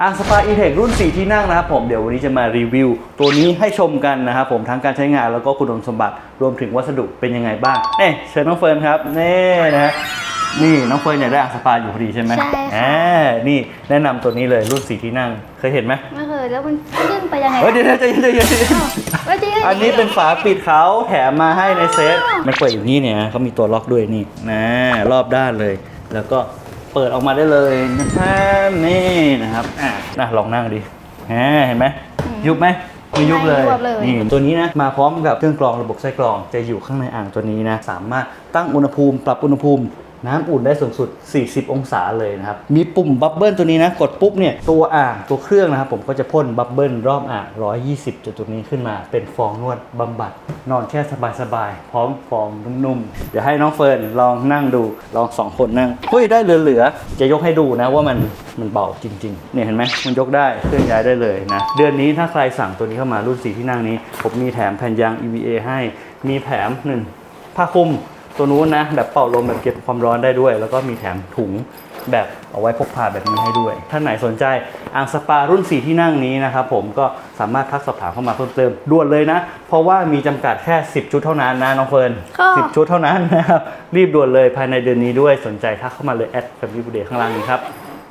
อ่างสปาอีเทครุ่น 4 ที่นั่งนะครับผมเดี๋ยววันนี้จะมารีวิว ตัวนี้ให้ชมกันนะครับผมทั้งการใช้งานแล้วก็คุณสมบัติรวมถึงวัสดุเป็นยังไงบ้างเอ้เชิญน้องเฟิร์นครับนี่นะฮะนี่น้องเฟิร์นอยากได้อ่างสปาอยู่พอดีใช่ไหมใช่ค่ะ อ่านี่แนะนำตัวนี้เลยรุ่น 4 ที่นั่ง เคยเห็นไหมไม่เคยแล้วมันขึ้นไปยังไงเฮ้ยเดี๋ยวเดี๋ยวใจเย็นใจเย็นใจเย็น ว่าจริงอันนี้เป็นฝาปิดเขาแถมมาให้ในเซตมันเปิดอย่างนี้เนี่ยเขามีตัวล็อกด้วยนี่นะรอบด้านเลย แล้วก็ เปิดออกมาได้เลยนะครับนี่นะครับอะนะลองนั่งดิแหมเห็นไหมยุบไหมไม่ยุบเลยไม่ยุบเลยนี่ตัวนี้นะมาพร้อมกับเครื่องกรองระบบไส้กรองจะอยู่ข้างในอ่างตัวนี้นะ สามารถตั้งอุณหภูมิ ปรับอุณหภูมิ น้ำอุ่นได้สูงสุด 40 องศาเลยนะครับ มีปุ่มบับเบิลตัวนี้นะ กดปุ๊บเนี่ย ตัวอ่างตัวเครื่องนะครับ ผมก็จะพ่นบับเบิลรอบอ่าง 120 จุดตรงนี้ขึ้นมา เป็นฟองนวดบำบัด นอนแค่สบายๆ พร้อมฟองนุ่มๆ เดี๋ยวให้น้องเฟิร์นลองนั่งดู ลองสองคนนั่งเฮ้ยได้เหลือๆ จะยกให้ดูนะว่ามันมันเบาจริง ๆ เนี่ยเห็นไหมมันยกได้เคลื่อนย้ายได้เลยนะ เดือนนี้ถ้าใครสั่งตัวนี้เข้ามารุ่นสีที่นั่งนี้ ผมมีแถมแผ่นยาง EVA ให้ มีแถมหนึ่งผ้าคลุม ตัวนู้นนะแบบเป่าลมแบบเก็บความร้อนได้ด้วย แล้วก็มีแถมถุงแบบเอาไว้พกพาแบบนี้ให้ด้วย ท่านไหนสนใจอ่างสปารุ่น 4 ที่นั่งนี้นะครับผมก็สามารถทักสอบถามเข้ามาเพิ่มเติมด่วนเลยนะ เพราะว่ามีจำกัดแค่ 10 ชุดเท่านั้นนะน้องเฟิร์นค่ะ10ชุดเท่านั้นนะครับรีบด่วนเลยภายในเดือนนี้ด้วยสนใจทักเข้ามาเลยแอดแฟมิลี่บูเดย์ข้างล่างนี้ครับ